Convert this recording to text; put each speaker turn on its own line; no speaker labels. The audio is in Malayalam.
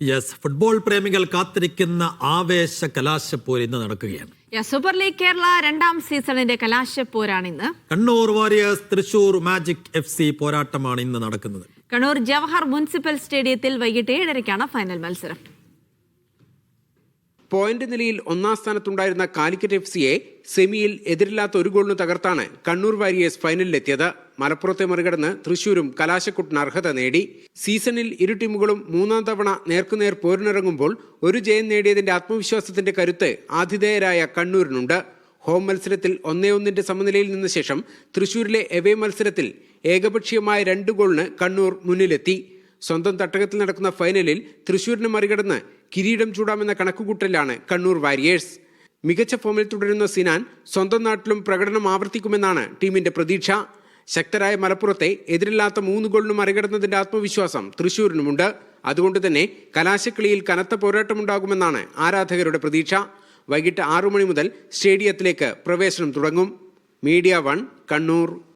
യെസ് ഫുട്ബോൾ പ്രേമികൾ കാത്തിരിക്കുന്ന ആവേശ കലാശപ്പോര് ഇന്ന് നടക്കുകയാണ്.
സൂപ്പർ ലീഗ് കേരള രണ്ടാം സീസണിന്റെ കലാശപ്പോരാണ് ഇന്ന്.
Kannur warriors Thrissur magic F C പോരാട്ടമാണ് ഇന്ന് നടക്കുന്നത്.
കണ്ണൂർ ജവഹർ മുനിസിപ്പൽ സ്റ്റേഡിയത്തിൽ വൈകിട്ട് ഏഴരയ്ക്കാണ് ഫൈനൽ മത്സരം.
പോയിന്റ് നിലയിൽ ഒന്നാം സ്ഥാനത്തുണ്ടായിരുന്ന കാലിക്കറ്റ് എഫ് സിയെ സെമിയിൽ എതിരില്ലാത്ത ഒരു ഗോളിന് തകർത്താണ് കണ്ണൂർ വാരിയേഴ്സ് ഫൈനലിലെത്തിയത്. മലപ്പുറത്തെ മറികടന്ന് തൃശൂരും കലാശക്കുട്ടിന് അർഹത നേടി. സീസണിൽ ഇരു ടീമുകളും മൂന്നാം തവണ നേർക്കുനേർ പോരിനിറങ്ങുമ്പോൾ ഒരു ജയം നേടിയതിന്റെ ആത്മവിശ്വാസത്തിന്റെ കരുത്ത് ആതിഥേയരായ കണ്ണൂരിനുണ്ട്. ഹോം മത്സരത്തിൽ ഒന്നേ ഒന്നിന്റെ സമനിലയിൽ നിന്ന ശേഷം തൃശൂരിലെ എവേ മത്സരത്തിൽ ഏകപക്ഷീയമായ രണ്ട് ഗോളിന് കണ്ണൂർ മുന്നിലെത്തി. സ്വന്തം തട്ടകത്തിൽ നടക്കുന്ന ഫൈനലിൽ തൃശൂരിനെ മറികടന്ന് കിരീടം ചൂടാമെന്ന കണക്കുകൂട്ടലാണ് കണ്ണൂർ വാരിയേഴ്സ്. മികച്ച ഫോമിൽ തുടരുന്ന സിനാൻ സ്വന്തം നാട്ടിലും പ്രകടനം ആവർത്തിക്കുമെന്നാണ് ടീമിന്റെ പ്രതീക്ഷ. ശക്തരായ മലപ്പുറത്തെ എതിരില്ലാത്ത മൂന്ന് ഗോളിന് മറികടന്നതിന്റെ ആത്മവിശ്വാസം തൃശൂരിനുമുണ്ട്. അതുകൊണ്ട് തന്നെ കലാശക്കളിയിൽ കനത്ത പോരാട്ടമുണ്ടാകുമെന്നാണ് ആരാധകരുടെ പ്രതീക്ഷ. വൈകിട്ട് ആറു മണി മുതൽ സ്റ്റേഡിയത്തിലേക്ക് പ്രവേശനം തുടങ്ങും. Media one Kannur.